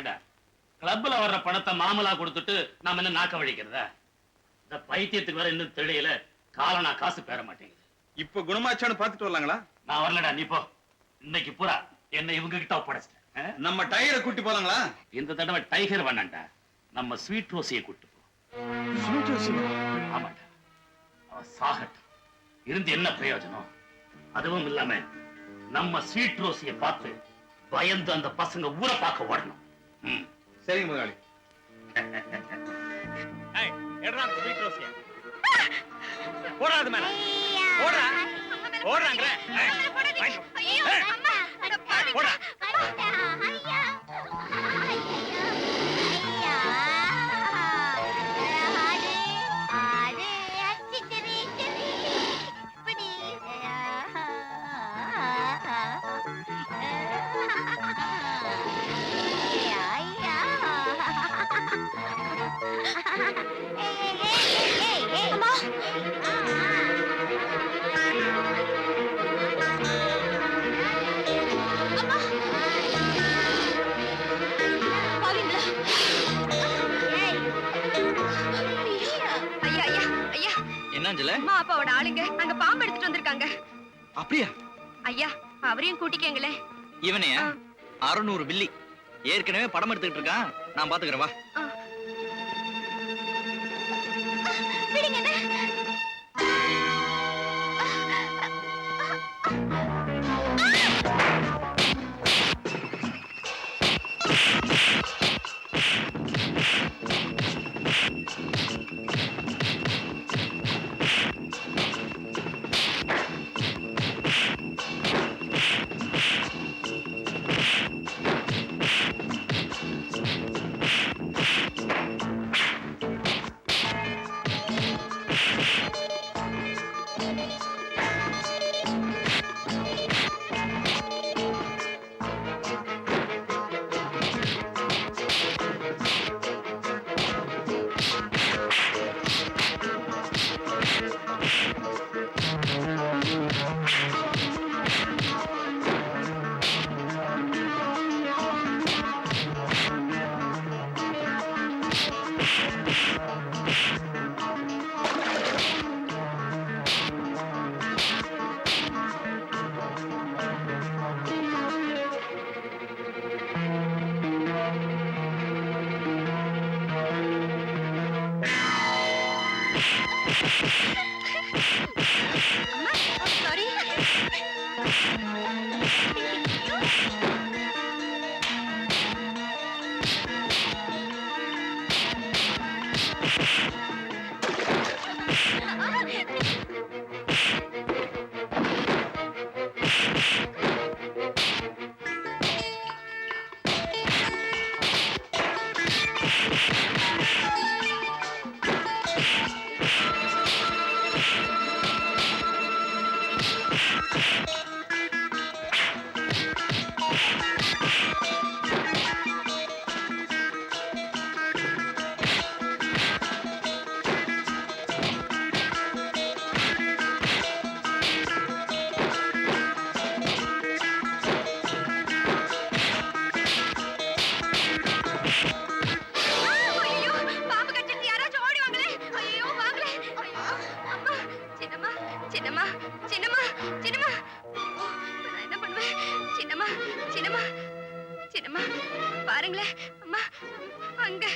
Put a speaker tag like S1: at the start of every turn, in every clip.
S1: ஏண்டா கிளப்ல வர்ற பணத்தை மாமலா கொடுத்துட்டு நாம என்ன நாக்க வழிக்கிறதா இந்த பைத்தியத்துக்கு வேற இன்னும் தெரியல காலனா காசு பெற மாட்டேங்குது.
S2: இப்ப குணமாச்சான்னு பாத்துட்டு வரலாங்களா?
S1: நான் வரலடா நீ போ. இன்னைக்கு பூரா என்ன இவங்க கிட்ட ஒப்படைச்சிட்டேன்?
S2: நம்ம டயரை கூட்டி போலாங்களா?
S1: இந்த தடவை டைகர் வேணாண்டா. நம்ம ஸ்வீட் ரோசியை கூட்டு போ. ஆமாண்டா. அவ சாகட்டும். இருந்து என்ன பிரயோஜனம்? அதுவும் இல்லாம நம்ம ஸ்வீட் ரோசியை பார்த்து பயந்து அந்த பசங்க ஊரை பார்க்க ஓடணும்.
S2: சரிங்க முதலாளி
S3: போடாது மேல போடா போடுறாங்க போடா
S4: அப்படியா?
S5: ஐயா அவரையும் கூட்டிக்கங்களே
S4: இவனே
S5: ஆ.
S4: அறுநூறு பில்லி ஏற்கனவே படம் எடுத்துக்கிட்டு இருக்கான். நான் பாத்துக்கிறேன் வா.
S5: ஐயோ Thank you. சின்னம்மா சின்னம்மா சின்னம்மா. நான் என்ன பண்ணுவேன்? சின்னம்மா சின்னம்மா சின்னம்மா. பாருங்களேன் அம்மா அங்க.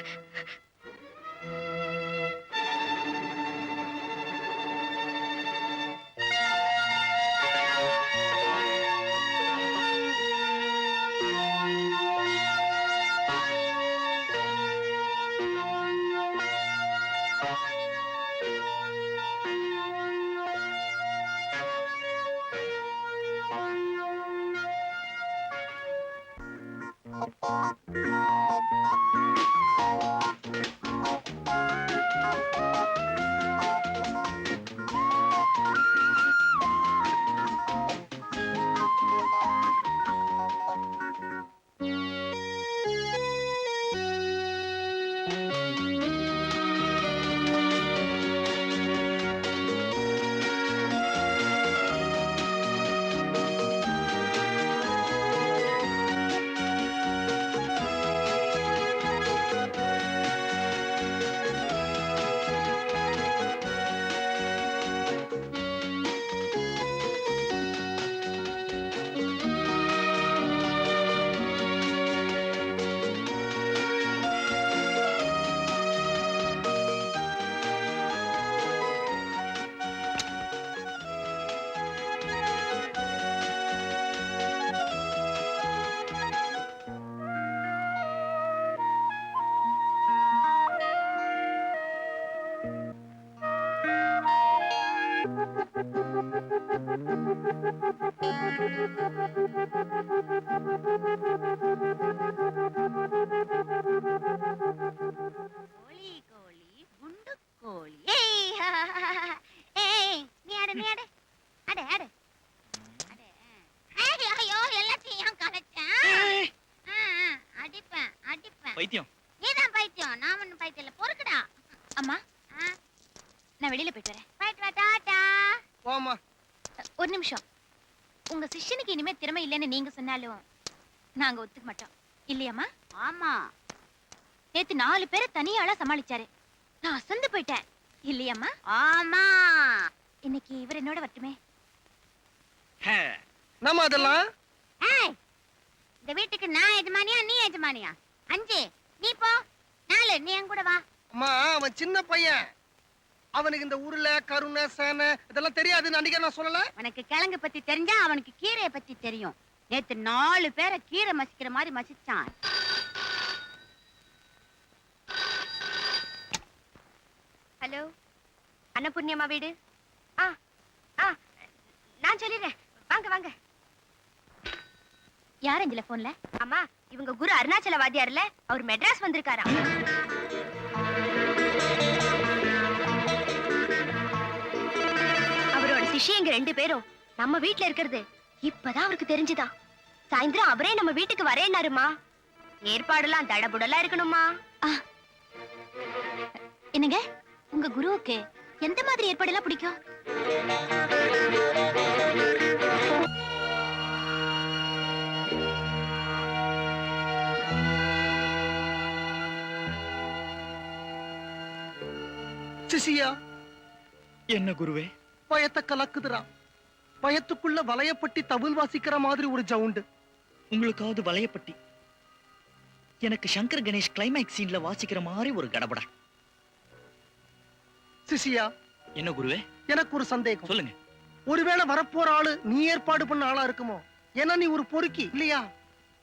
S5: Thank you. நீ அட அட அட.
S3: ஐயோ எல்லாத்தையும் ஏன் கலைச்சேன் அடிப்பேன் அடிப்பேன்
S4: பைத்தியம்.
S3: நீதான் பைத்தியம் நான் ஒன்னும் பைத்தியம் இல்ல பொறுக்குடா.
S6: அம்மா. நான் வெளியில போயிட்டு வரேன்.
S3: போயிட்டு வா டாடா.
S2: போமா
S6: ஒரு நிமிஷம். உங்க சிஷ்யனுக்கு இனிமே திறமை இல்லைன்னு நீங்க சொன்னாலும் நாங்க ஒத்துக்க மாட்டோம். இல்லையாமா
S3: ஆமா.
S6: நேத்து நாலு பேரை தனியாளா சமாளிச்சாரு. நான் அசந்து போயிட்டேன். இல்லையாமா
S3: ஆமா.
S6: இன்னைக்கு இவர் என்னோட வரட்டுமே.
S4: ஹே,
S2: நம்ம அதெல்லாம்?
S3: இந்த வீட்டுக்கு நான் எஜமானியா நீ எஜமானியா? அஞ்சு நீ போ. நாலு நீ என் கூட வா.
S7: அம்மா அவன் சின்ன பையன். அவனுக்கு இந்த உருளை கருணை சேனை இதெல்லாம் தெரியாதுன்னு அன்னைக்கே நான் சொல்லல?
S3: உனக்கு கிழங்கு பத்தி தெரிஞ்சா அவனுக்கு கீரையை பத்தி தெரியும். நேத்து நாலு பேரை கீரை மசிக்கிற மாதிரி மசிச்சான்.
S6: ஹலோ அன்னபூர்ணியம்மா வீடு ஆ ஆ நான் சொல்லிடுறேன் வாங்க. யார் அஞ்சல போன்ல? அம்மா இவங்க குரு அருணாச்சல வாத்தியார்ல அவர் மெட்ராஸ் வந்திருக்காரா அவரோட சிஷியங்க ரெண்டு பேரும் நம்ம வீட்ல இருக்கிறது இப்பதான் அவருக்கு தெரிஞ்சுதா. சாயந்தரம் அவரே நம்ம வீட்டுக்கு வரேன்னாருமா. ஏற்பாடெல்லாம் தடபுடலா இருக்கணுமா? என்னங்க? உங்க குருவுக்கு எந்த மாதிரி ஏற்பாடெல்லாம் பிடிக்கும்?
S7: சிசியா
S4: என்ன குருவே?
S7: பயத்தை கலக்குதுடா. பயத்துக்குள்ள வளையப்பட்டி தவில் வாசிக்கிற மாதிரி ஒரு ஜவுண்டு
S4: உங்களுக்காவது வளையப்பட்டி எனக்கு சங்கர் கணேஷ் கிளைமேக்ஸ் சீன்ல வாசிக்கிற மாதிரி ஒரு கடபடா.
S7: சிசியா
S4: என்ன குருவே?
S7: எனக்கு ஒரு சந்தேகம்.
S4: சொல்லுங்க.
S7: ஒருவேளை வரப்போற ஆளு நீ ஏற்பாடு பண்ண ஆளா இருக்குமோ? ஏன்னா நீ ஒரு பொறுக்கி இல்லையா?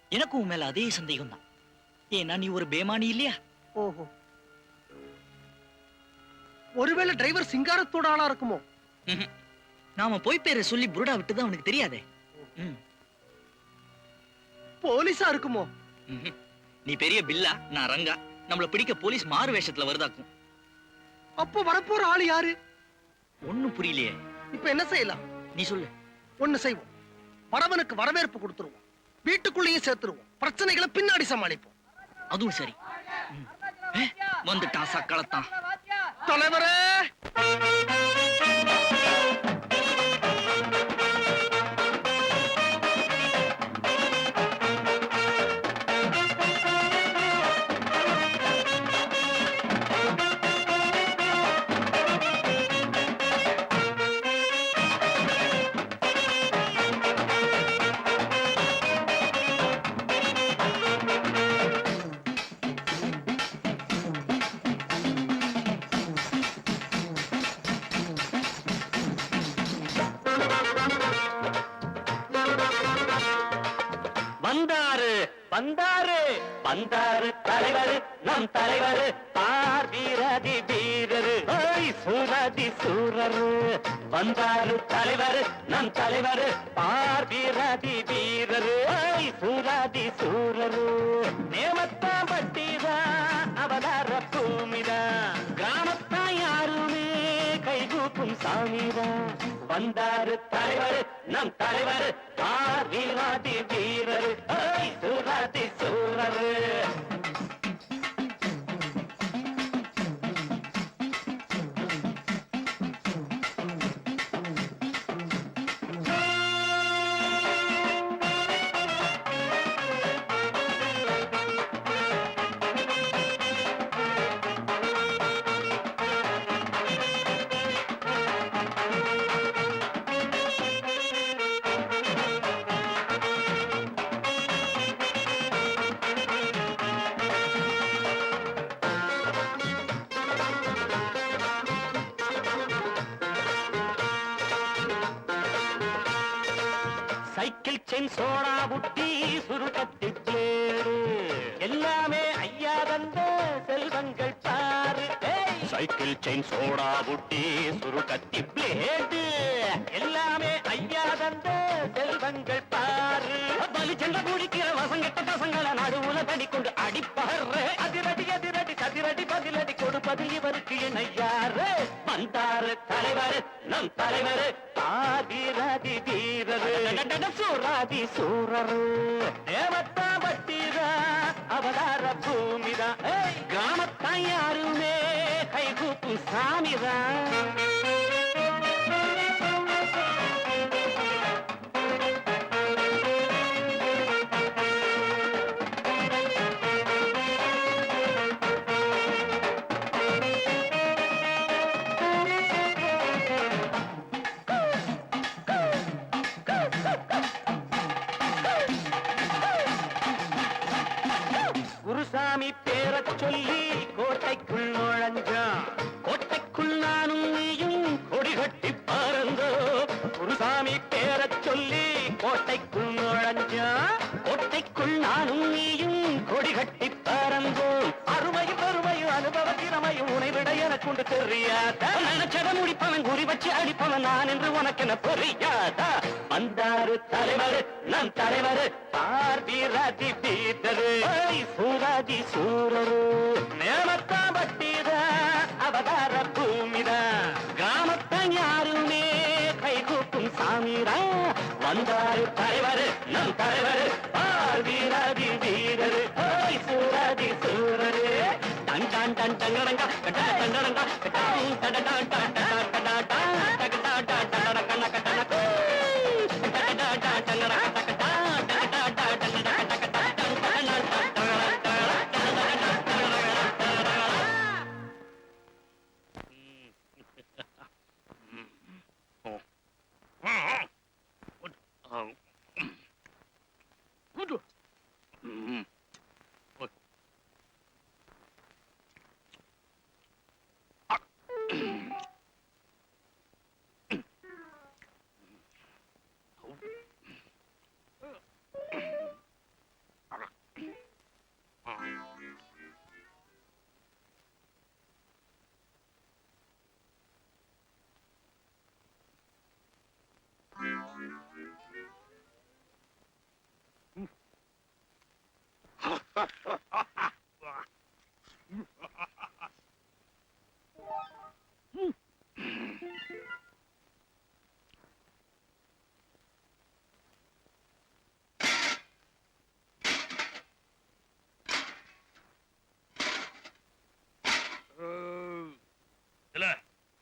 S4: எனக்கும் மேல அதே சந்தேகம் தான் ஏன்னா நீ ஒரு பேமானி இல்லையா?
S7: ஓஹோ. ஒருவேளை டிரைவர் சிங்காரத்தோட ஆளா இருக்குமோ?
S4: நாம போய் பேரை சொல்லி புருடா விட்டது அவனுக்கு தெரியாதே.
S7: போலீஸா இருக்குமோ.
S4: நீ பெரிய பில்லா நான் ரங்கா. நம்மள பிடிக்க போலீஸ் மாறு வேஷத்துல வருதாக்கும்.
S7: அப்போ வரப்போற ஆளு யாரு?
S4: ஒண்ணும் புரியலையே.
S7: இப்ப என்ன செய்யலாம்?
S4: நீ சொல்லு.
S7: ஒண்ணு செய்வோம். வரவனுக்கு வரவேற்பு கொடுத்துருவோம். வீட்டுக்குள்ளேயும் சேர்த்துருவோம். பிரச்சனைகளை பின்னாடி சமாளிப்போம்.
S4: அதுவும் சரி. வந்துட்டான் சக்களத்தான்
S7: தலைவரே!
S8: வந்தாரு வந்தாரு. வந்தாரு தலைவர் நம் தலைவர் பார் வீரதி வீரரு. சூரதி சூரரு. வந்தாரு தலைவர் நம் தலைவர் பார் வீரதி வீரரு. சூரதி சூரரு. நேமத்தா பட்டிதா அவதார பூமிதா. கிராமத்தா யாருமே கைகூப்பும் சாமிதா. வந்தாரு தலைவர் நம் தலைவர் பார் வீராதி வீரர். செயின் சோடா புட்டி சுருக்கத்தி பிளேடு எல்லாமே ஐயா தந்த செல்வங்கள் பாரு சைக்கிள் செயின் சோடா புட்டி சுருக்கத்தி பிளேடு எல்லாமே ஐயா தந்த செல்வங்கள் பாரு. பலி சென்ற குடிக்கிற வசங்கட்ட பசங்களை நடுவுல தடிக்கொண்டு அடிப்பாரு. அதிரடி அதிரடி கதிரடி பதிலடி கொடுப்பது இவருக்கு என்ன யாரு வந்தாரு தலைவர் நம் தலைவர். ஆதிரதி வீரரு. சூராதி சூரர் தேவத்தா பட்டிதா அவதார பூமிதா கிராமத்தான் யாருமே கைகூப்பு சாமிதான் சாமி பேரச் சொல்லி கோட்டைக்குள் நுழைஞ்சா கோட்டைக்குள் நானும் நீயும் கொடி கட்டி பறந்தோம். அருமையும் பெருமையும் அனுபவ திறமையும் உனை விட எனக்குண்டு தெரியாதா? நினைச்சத முடிப்பவன் குறி வச்சு அடிப்பவன் நான் என்று உனக்கு என்ன புரியாதா? வந்தாரு தலைவர் நம் தலைவர் பார்வி ராதி பீட்டரு சூராதி சூரரு நேமத்தா பட்டித அவதார பூமி. வந்தாரு தலைவர் நம் தலைவர் பார்வீராதி வீரரு சூராதி சூரரு. டன் டன் டன் டங்கடங்கா கட்டா டங்கடங்கா கட்டா டடடா டடடா டடடா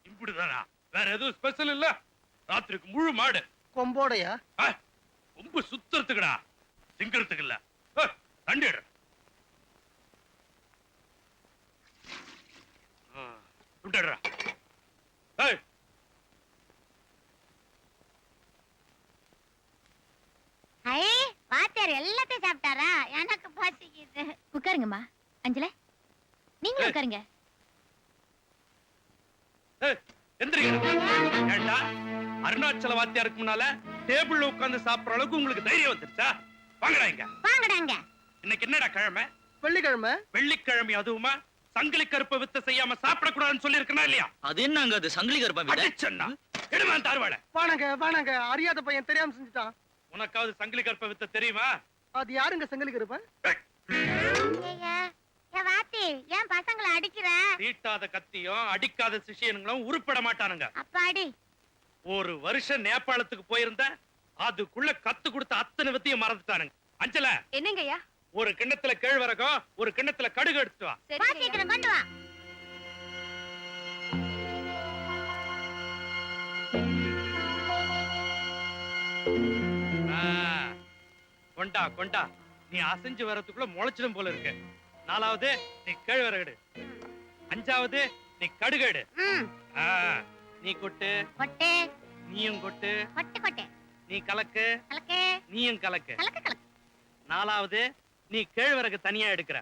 S9: இப்படிதானா? வேற எதுவும் ஸ்பெஷல் இல்ல? ராத்திரிக்கு முழு மாடு.
S7: கொம்போடையா?
S9: கொம்பு சுத்துறதுக்குடா. திங்கிறதுக்கு இல்ல. ஏ, தண்டி எடு. ஆ, விட்டுடுறா. ஏய்,
S3: ஐ வாத்தியார் எல்லாத்தையும் சாப்பிட்டாரா? எனக்கு பசிக்குது
S6: உட்காருங்கம்மா. அஞ்சல நீங்களும். உட்காருங்க.
S9: ஏண்டா? அருணாச்சல வாத்தியாருக்கு முன்னால டேபிள்ல உட்கார்ந்து சாப்பிடுற அளவுக்கு உங்களுக்கு தைரியம் வந்துருச்சா? வாங்கடா இங்க.
S3: வாங்கடாங்க
S9: இன்னைக்கு என்னடா கிழமை?
S7: வெள்ளிக்கிழமை.
S9: வெள்ளிக்கிழமை அதுவுமா? சங்கிலி கருப்பை வித்த செய்யாம சாப்பிடக்கூடாதுன்னு சொல்லி இருக்கனா இல்லையா?
S4: அது என்னங்க அது? சங்கிலி கருப்பா வீடு
S9: அடிச்சண்ணா. எடுமா தார்வாட
S7: வாணங்க வாணங்க. அறியாத பையன் தெரியாம செஞ்சுட்டான்.
S9: உனக்காவது சங்கிலி கருப்பை வித்த தெரியுமா?
S7: அது யாருங்க செங்கலுக்கு இருப்பேன்
S3: ஏன் வாத்தி ஏன் பசங்களை அடிக்கிற?
S9: தீட்டாத கத்தியும் அடிக்காத சிஷியனுங்களும் உருப்பட மாட்டானுங்க.
S3: அப்பாடி.
S9: ஒரு வருஷம் நேபாளத்துக்கு போயிருந்த அதுக்குள்ள கத்து கொடுத்த அத்தனை வித்தையும் மறந்துட்டானுங்க. அஞ்சல
S6: என்னங்கய்யா?
S9: ஒரு கிண்ணத்துல கேழ்வரகம் ஒரு கிண்ணத்துல கடுகு எடுத்துட்டு வா.
S3: வா சீக்கிரம் கொண்டு வா.
S9: ஆ, கொண்டா கொண்டா. நீ அசைஞ்சு வர்றதுக்குள்ள முளைச்சிடும் போல இருக்கு. நாலாவது நீ கேழ்வரகு எடு அஞ்சாவது நீ கடுகு எடு
S3: ம்.
S9: ஆ, நீ கொட்டு.
S3: கொட்டு.
S9: நீயும் கொட்டு.
S3: கொட்டு கொட்டு.
S9: நீ கலக்கு.
S3: கலக்கு.
S9: நீயும் கலக்கு.
S3: கலக்கு கலக்கு.
S9: நாலாவது நீ கேழ்வரகு தனியா எடுக்கிற.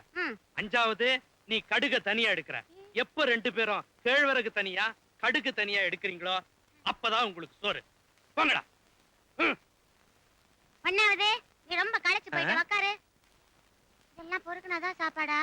S9: அஞ்சாவது நீ கடுக தனியா எடுக்கிற. எப்ப ரெண்டு பேரும் கேழ்வரகு தனியா கடுகு தனியா எடுக்கிறீங்களோ அப்பதான் உங்களுக்கு சோறு. போங்கடா.
S3: ஒன்னாவது நீ ரொம்ப களைச்சு போயிட்டு உக்காரு. எல்லாம் பொறுக்குனாதான் சாப்பாடா?